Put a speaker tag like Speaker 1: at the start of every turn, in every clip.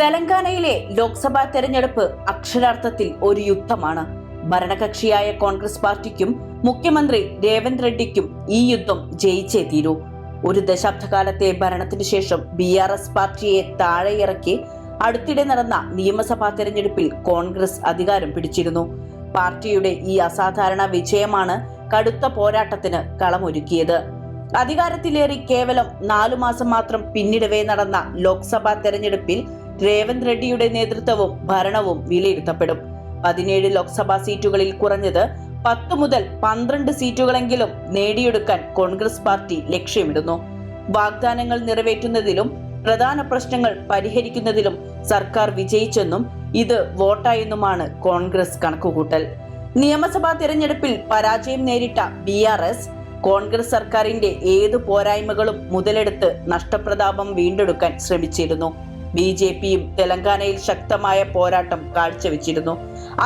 Speaker 1: തെലങ്കാനയിലെ ലോക്സഭാ തെരഞ്ഞെടുപ്പ് അക്ഷരാർത്ഥത്തിൽ ഒരു യുദ്ധമാണ്. ഭരണകക്ഷിയായ കോൺഗ്രസ് പാർട്ടിക്കും മുഖ്യമന്ത്രി രേവന്ത് റെഡ്ഡിക്കും ഈ യുദ്ധം ജയിച്ചേ തീരൂ. ഒരു ദശാബ്ദകാലത്തെ ഭരണത്തിന് ശേഷം ബി ആർ എസ് പാർട്ടിയെ താഴെയിറക്കി അടുത്തിടെ നടന്ന നിയമസഭാ തെരഞ്ഞെടുപ്പിൽ കോൺഗ്രസ് അധികാരം പിടിച്ചിരുന്നു. പാർട്ടിയുടെ ഈ അസാധാരണ വിജയമാണ് കടുത്ത പോരാട്ടത്തിന് കളമൊരുക്കിയത്. അധികാരത്തിലേറി കേവലം നാലു മാസം മാത്രം പിന്നിടവേ നടന്ന ലോക്സഭാ തെരഞ്ഞെടുപ്പിൽ രേവന്ത് റെഡ്ഡിയുടെ നേതൃത്വവും ഭരണവും വിലയിരുത്തപ്പെടും. പതിനേഴ് ലോക്സഭാ സീറ്റുകളിൽ കുറഞ്ഞത് പത്ത് മുതൽ പന്ത്രണ്ട് സീറ്റുകളെങ്കിലും നേടിയെടുക്കാൻ കോൺഗ്രസ് പാർട്ടി ലക്ഷ്യമിടുന്നു. വാഗ്ദാനങ്ങൾ നിറവേറ്റുന്നതിലും പ്രധാന പ്രശ്നങ്ങൾ പരിഹരിക്കുന്നതിലും സർക്കാർ വിജയിച്ചെന്നും ഇത് വോട്ടായെന്നുമാണ് കോൺഗ്രസ് കണക്കുകൂട്ടൽ. നിയമസഭാ തിരഞ്ഞെടുപ്പിൽ പരാജയം നേരിട്ട ബി ആർ എസ് കോൺഗ്രസ് സർക്കാരിന്റെ ഏതു പോരായ്മകളും മുതലെടുത്ത് നഷ്ടപ്രതാപം വീണ്ടെടുക്കാൻ ശ്രമിച്ചിരുന്നു. ബി ജെ പിയും തെലങ്കാനയിൽ ശക്തമായ പോരാട്ടം കാഴ്ചവെച്ചിരുന്നു.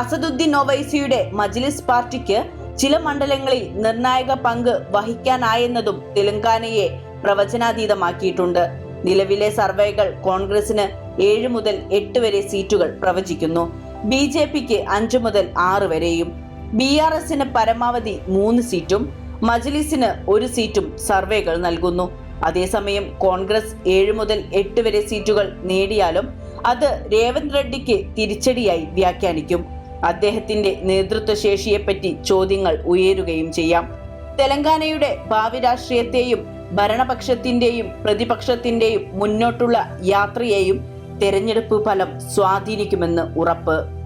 Speaker 1: അസദുദ്ദീൻ ഒവൈസിയുടെ മജ്ലിസ് പാർട്ടിക്ക് ചില മണ്ഡലങ്ങളിൽ നിർണായക പങ്ക് വഹിക്കാനായെന്നതും തെലങ്കാനയെ പ്രവചനാതീതമാക്കിയിട്ടുണ്ട്. നിലവിലെ സർവേകൾ കോൺഗ്രസിന് ഏഴ് മുതൽ എട്ട് വരെ സീറ്റുകൾ പ്രവചിക്കുന്നു. ബി ജെ പിക്ക് അഞ്ചു മുതൽ ആറ് വരെയും. ബി ആർ എസിന് പരമാവധി മൂന്ന് സീറ്റും മജ്ലിസിന് ഒരു സീറ്റും സർവേകൾ നൽകുന്നു. അതേസമയം കോൺഗ്രസ് ഏഴ് മുതൽ എട്ട് വരെ സീറ്റുകൾ നേടിയാലും അത് രേവന്ത് റെഡ്ഡിക്ക് തിരിച്ചടിയായി വ്യാഖ്യാനിക്കും. അദ്ദേഹത്തിന്റെ നേതൃത്വ ശേഷിയെപ്പറ്റി ചോദ്യങ്ങൾ ഉയരുകയും ചെയ്യാം. തെലങ്കാനയുടെ ഭാവി രാഷ്ട്രീയത്തെയും ഭരണപക്ഷത്തിന്റെയും പ്രതിപക്ഷത്തിന്റെയും മുന്നോട്ടുള്ള യാത്രയെയും തെരഞ്ഞെടുപ്പ് ഫലം സ്വാധീനിക്കുമെന്ന് ഉറപ്പ്.